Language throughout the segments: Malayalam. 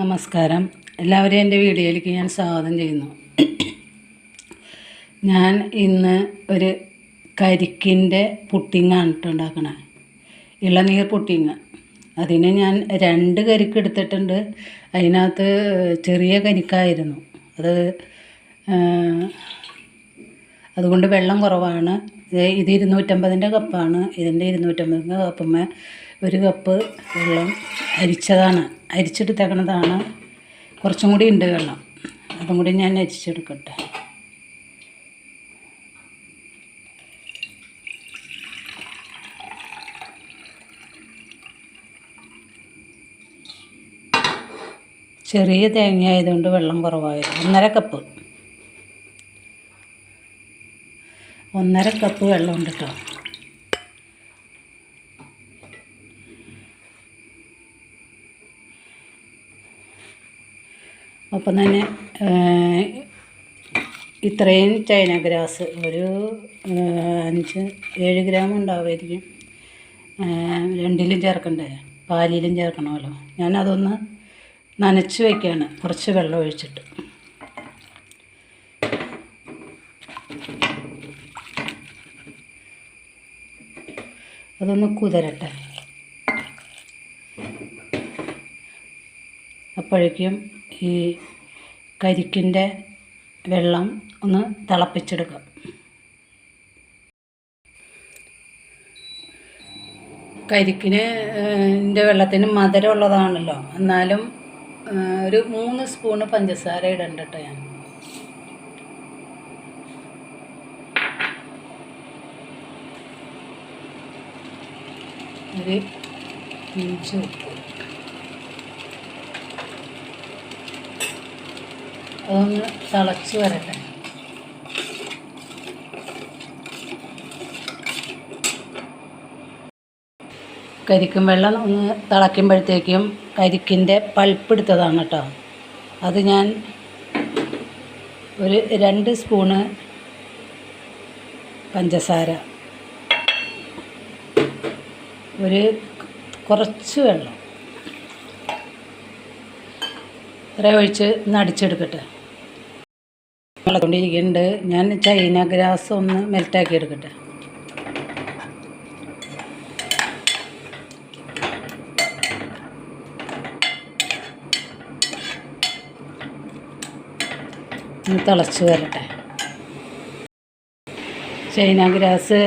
നമസ്കാരം. എല്ലാവരെയും എന്റെ വീഡിയോയിലേക്ക് ഞാൻ സ്വാഗതം ചെയ്യുന്നു. ഞാൻ ഇന്ന് ഒരു കരിക്കിന്റെ പുട്ടിങ്ങാണ് കേട്ടോ ഇളനീർ പുട്ടിങ് അതിന് ഞാൻ രണ്ട് കരിക്ക് എടുത്തിട്ടുണ്ട്. അതിനകത്ത് ചെറിയ കരിക്കായിരുന്നു. അത് അതുകൊണ്ട് വെള്ളം കുറവാണ്. ഇത് ഇരുന്നൂറ്റമ്പതിന്റെ കപ്പാണ്. ഇതിന്റെ ഇരുന്നൂറ്റമ്പതിന്റെ കപ്പുമ്മേ ഒരു കപ്പ് വെള്ളം അരിച്ചതാണ്. അരിച്ചെടുത്തേക്കണതാണ് കുറച്ചും കൂടി ഉണ്ട് വെള്ളം. അതും കൂടി ഞാൻ അരിച്ചെടുക്കട്ടെ. ചെറിയ തേങ്ങ ആയതുകൊണ്ട് വെള്ളം കുറവായിരുന്നു. ഒന്നര കപ്പ്. ഒന്നര കപ്പ് വെള്ളം ഉണ്ട് കേട്ടോ അപ്പം തന്നെ ഇത്രയും ചൈന ഗ്രാസ് ഒരു അഞ്ച് ഏഴ് ഗ്രാം ഉണ്ടാവുമായിരിക്കും. രണ്ടിലും ചേർക്കണ്ടേ? പാലിലും ചേർക്കണമല്ലോ. ഞാനതൊന്ന് നനച്ച് വയ്ക്കുകയാണ് കുറച്ച് വെള്ളം ഒഴിച്ചിട്ട്. അതൊന്ന് കുതിരട്ടെ. അപ്പോഴേക്കും ഈ കരിക്കിന്റെ വെള്ളം ഒന്ന് തിളപ്പിച്ചെടുക്കുക. കരിക്കിന് വെള്ളത്തിന് മധുരമുള്ളതാണല്ലോ എന്നാലും ഒരു മൂന്ന് സ്പൂണ് പഞ്ചസാര ഇടണ്ട കേട്ടോ ഞാൻ. ഒരു ഇഞ്ചി ഉപ്പ്. അതൊന്ന് തിളച്ച് വരട്ടെ. കരിക്കും വെള്ളം ഒന്ന് തിളയ്ക്കുമ്പോഴത്തേക്കും കരിക്കിന്റെ പൾപ്പ് എടുത്തതാണ് കേട്ടോ. അത് ഞാൻ ഒരു രണ്ട് സ്പൂണ് പഞ്ചസാര ഒരു കുറച്ച് വെള്ളം. ഇത്ര ഒഴിച്ച് ഒന്ന് അടിച്ചെടുക്കട്ടെ. വെള്ളക്കൊണ്ടിരിക്കുന്നുണ്ട് ഞാൻ ചൈന ഗ്രാസ് ഒന്ന് മെൽറ്റാക്കി എടുക്കട്ടെ. തിളച്ച് വരട്ടെ. ചൈന ഗ്രാസ്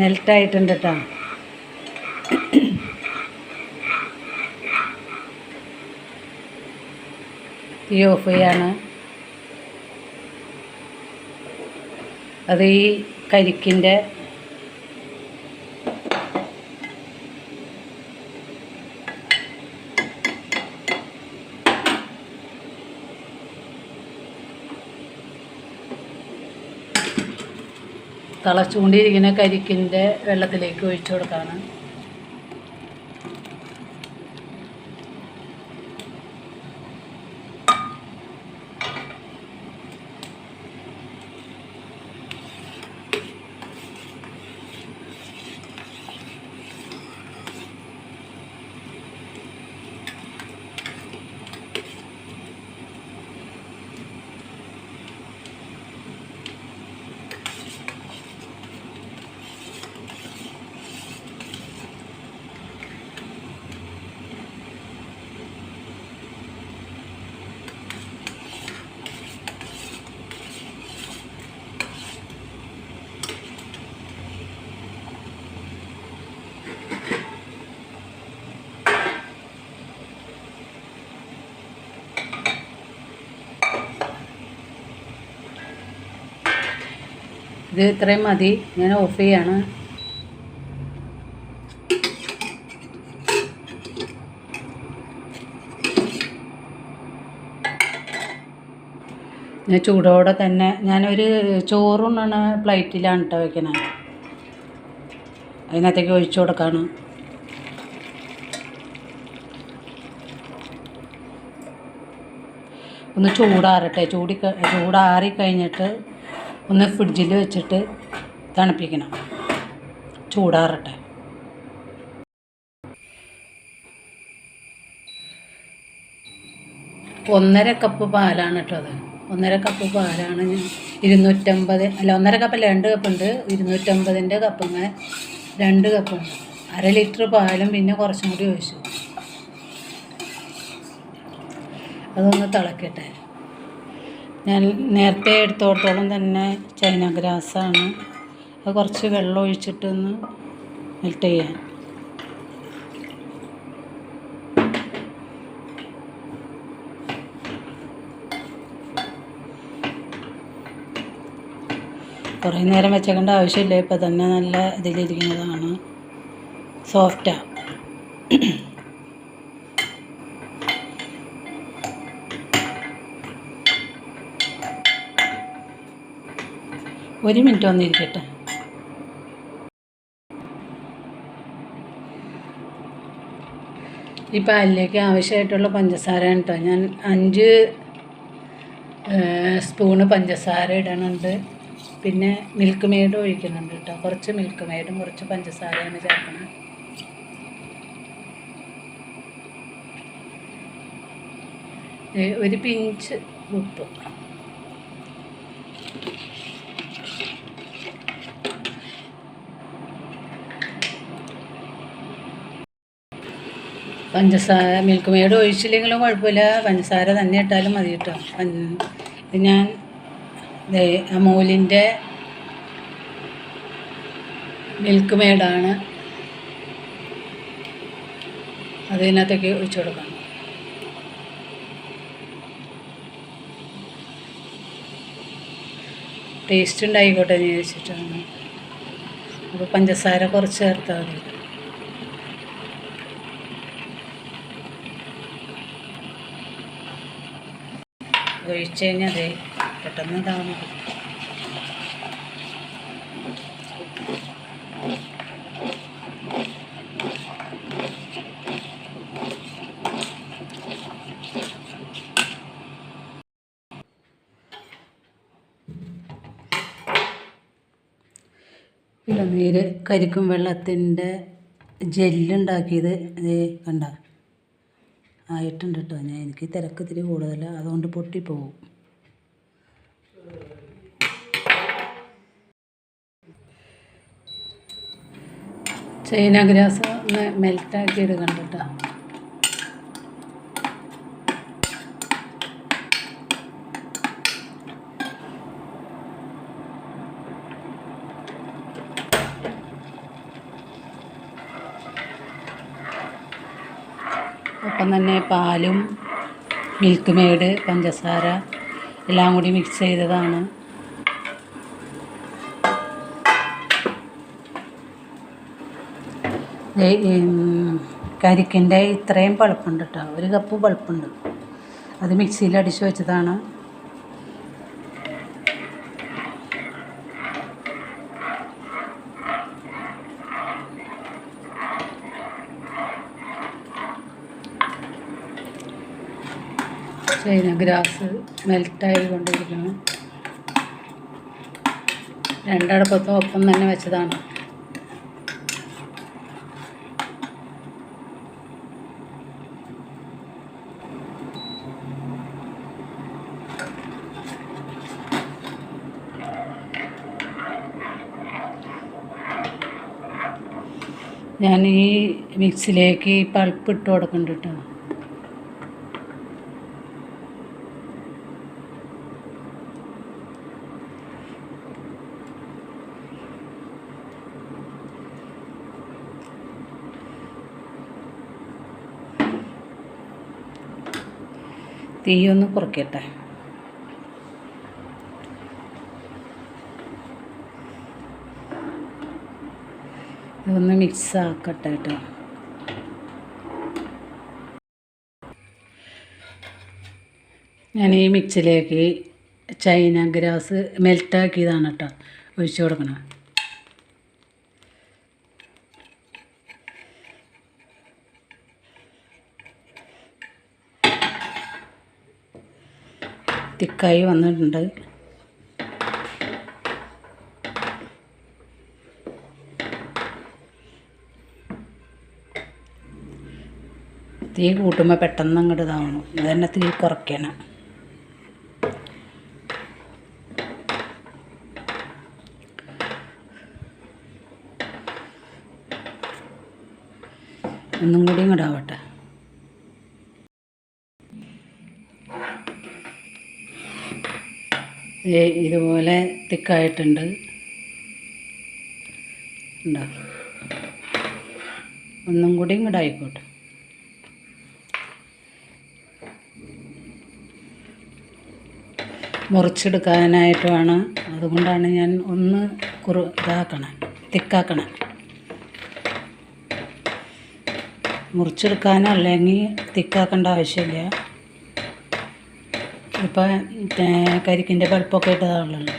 മെൽറ്റായിട്ടുണ്ട് കേട്ടോ തീ ഓഫ് ചെയ്യാണ്. അത് ഈ കരിക്കിന്റെ തിളച്ചുകൊണ്ടിരിക്കുന്ന കരിക്കിന്റെ വെള്ളത്തിലേക്ക് ഒഴിച്ചു കൊടുക്കാണ് ഇത് ഇത്രയും മതി. ഞാൻ ഓഫ് ചെയ്യാണ്. ഞാൻ ചൂടോടെ തന്നെ ഞാനൊരു ചോറുണ്ണണ പ്ലേറ്റിലാണ് കേട്ടോ വയ്ക്കണത് അതിനകത്തേക്ക് ഒഴിച്ചു കൊടുക്കാണ്. ഒന്ന് ചൂടാറട്ടെ. ചൂടി ചൂടാറി കഴിഞ്ഞിട്ട് ഒന്ന് ഫ്രിഡ്ജിൽ വെച്ചിട്ട് തണുപ്പിക്കണം. ചൂടാറട്ടെ. ഒന്നര കപ്പ് പാലാണ് കേട്ടോ അത്. ഒന്നര കപ്പ് പാലാണ് ഇരുന്നൂറ്റമ്പത് അല്ല ഒന്നര കപ്പല്ല രണ്ട് കപ്പുണ്ട് ഇരുന്നൂറ്റമ്പതിന്റെ കപ്പങ്ങ രണ്ട് കപ്പുണ്ട് അര ലിറ്റർ പാലും പിന്നെ കുറച്ചും കൂടി ഒഴിച്ചു. അതൊന്ന് തിളക്കട്ടെ. ഞാൻ നേരത്തെ എടുത്തോടത്തോളം തന്നെ ചൈന ഗ്രാസാണ്. അത് കുറച്ച് വെള്ളം ഒഴിച്ചിട്ടൊന്ന് മെൽറ്റ് ചെയ്യാൻ. കുറേ നേരം വെച്ചേക്കേണ്ട ആവശ്യമില്ല. ഇപ്പം തന്നെ നല്ല ഇതിലിരിക്കുന്നതാണ്. സോഫ്റ്റാണ് ഒരു മിനിറ്റ് വന്നിരിക്കട്ടെ ഈ പാലിലേക്ക് ആവശ്യമായിട്ടുള്ള പഞ്ചസാര കേട്ടോ ഞാൻ അഞ്ച് സ്പൂണ് പഞ്ചസാര ഇടണുണ്ട്. പിന്നെ മിൽക്ക് മെയ്ഡ് ഒഴിക്കുന്നുണ്ട് കേട്ടോ കുറച്ച് മിൽക്ക് മെയ്ഡും കുറച്ച് പഞ്ചസാരയാണ് ചേർക്കുന്നത് ഒരു പിഞ്ച് ഉപ്പ്. പഞ്ചസാര മിൽക്ക് മെയ്ഡ് ഒഴിച്ചില്ലെങ്കിലും കുഴപ്പമില്ല. പഞ്ചസാര തന്നെ ഇട്ടാലും മതി കേട്ടോ. ഇത് ഞാൻ അമൂലിന്റെ മിൽക്ക് മെയ്ഡാണ് അതിനകത്തേക്ക് ഒഴിച്ചു കൊടുക്കണം ടേസ്റ്റ് ഉണ്ടായിക്കോട്ടെ എന്ന് ചോദിച്ചിട്ടാണ് അപ്പോൾ പഞ്ചസാര കുറച്ച് ചേർത്താൽ മതി. ഒഴിച്ച് കഴിഞ്ഞാൽ അതെ പെട്ടെന്ന് ഇതാവും ഇളനീര് കരിക്കും വെള്ളത്തിന്റെ ജെല്ലുണ്ടാക്കിയത്. ഇത് കണ്ട. ആയിട്ടുണ്ട് കേട്ടോ ഞാൻ എനിക്ക് തിരക്ക് ഇത്തിരി കൂടുതലാണ് അതുകൊണ്ട് പൊട്ടിപ്പോവും. ചൈന ഗ്രാസ് ഒന്ന് മെൽറ്റാക്കി എടുക്കണ്ട കേട്ടോ ഒപ്പം തന്നെ പാലും മിൽക്ക് മെയ്ഡ് പഞ്ചസാര എല്ലാം കൂടി മിക്സ് ചെയ്തതാണ്. കരിക്കിന്റെ ഇത്രയും പളുപ്പുണ്ട് കേട്ടോ. ഒരു കപ്പ് പളുപ്പുണ്ട് അത് മിക്സിയിൽ അടിച്ച് വെച്ചതാണ്. ചൈന ഗ്രാസ് മെൽറ്റായി കൊണ്ടിരിക്കണം രണ്ടടപ്പത്തും ഒപ്പം തന്നെ വെച്ചതാണ്. ഞാൻ ഈ മിക്സിലേക്ക് പൾപ്പ് ഇട്ട് കൊടുക്കുന്നുണ്ട് തീയൊന്ന് കുറയ്ക്കട്ടെ ഇതൊന്ന് മിക്സ് ആക്കട്ടെ കേട്ടോ. ഞാൻ ഈ മിക്സിലേക്ക് ചൈന ഗ്രാസ് മെൽറ്റാക്കിയതാണ് കേട്ടോ. ഒഴിച്ചു കൊടുക്കണം. തിക്കായി വന്നിട്ടുണ്ട്. തീ കൂട്ടുമ്പോൾ പെട്ടെന്ന് അങ്ങോട്ട് ഇതാവണം. ഇത് തന്നെ തീ കുറയ്ക്കണം. ഒന്നും കൂടി ഇങ്ങോട്ടാവട്ടെ ഇതുപോലെ തിക്കായിട്ടുണ്ട്. ഉണ്ടോ ഒന്നും കൂടി ഇങ്ങോട്ട് ആയിക്കോട്ടെ മുറിച്ചെടുക്കാനായിട്ടുമാണ് അതുകൊണ്ടാണ് ഞാൻ ഒന്ന് കുറു ഇതാക്കണം തിക്കാക്കണം. മുറിച്ചെടുക്കാനോ അല്ലെങ്കിൽ തിക്കാക്കേണ്ട ആവശ്യമില്ല. ഇപ്പം കരിക്കിന്റെ പഴുപ്പൊക്കെ ഇട്ടതാണല്ലോ.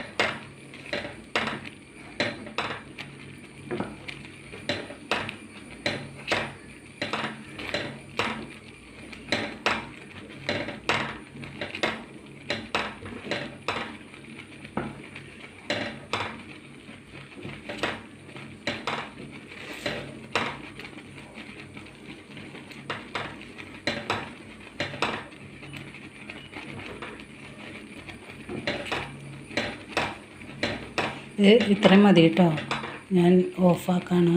ഇത് ഇത്രയും മതി കേട്ടോ. ഞാൻ ഓഫാക്കാണ്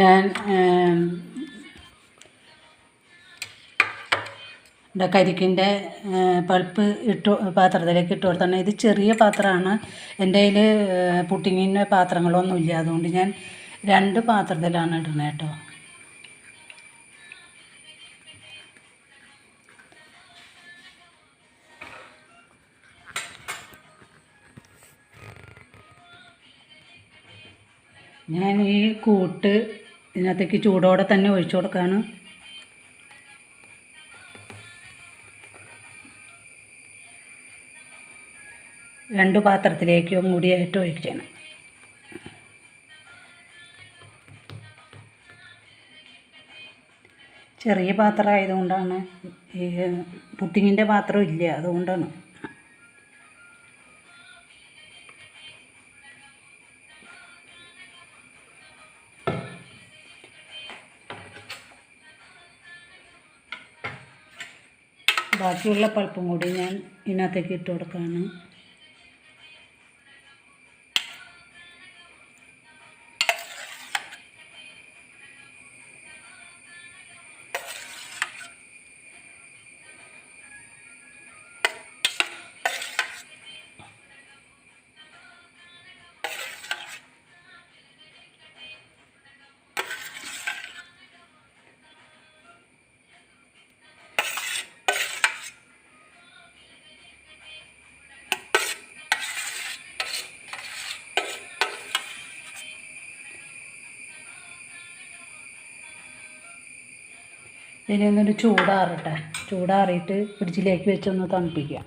ഞാൻ ഇവിടെ കരിക്കിന്റെ പൾപ്പ് ഇട്ട് പാത്രത്തിലേക്ക് ഇട്ട് കൊടുത്താണ്. ഇത് ചെറിയ പാത്രമാണ്. എന്റെ കയ്യിൽ പുട്ടിങ്ങിന്റെ പാത്രങ്ങളൊന്നും ഇല്ല അതുകൊണ്ട് ഞാൻ രണ്ട് പാത്രത്തിലാണ് ഇടുന്നത് കേട്ടോ. ഞാൻ ഈ കൂട്ട് ഇതിനകത്തേക്ക് ചൂടോടെ തന്നെ ഒഴിച്ചു കൊടുക്കാണ്. രണ്ട് പാത്രത്തിലേക്കും കൂടിയായിട്ട് ഒഴിക്കണം. ചെറിയ പാത്രം ആയതുകൊണ്ടാണ് ഈ പുട്ടിങ്ങിന്റെ പാത്രം ഇല്ല അതുകൊണ്ടാണ്. ബാക്കിയുള്ള പൾപ്പും കൂടി ഞാൻ ഇതിനകത്തേക്ക് ഇട്ട് കൊടുക്കുകയാണ്. ഇനി ഒന്നൊരു ചൂടാറട്ടെ. ചൂടാറിയിട്ട് ഫ്രിഡ്ജിലേക്ക് വെച്ചൊന്ന് തണുപ്പിക്കാം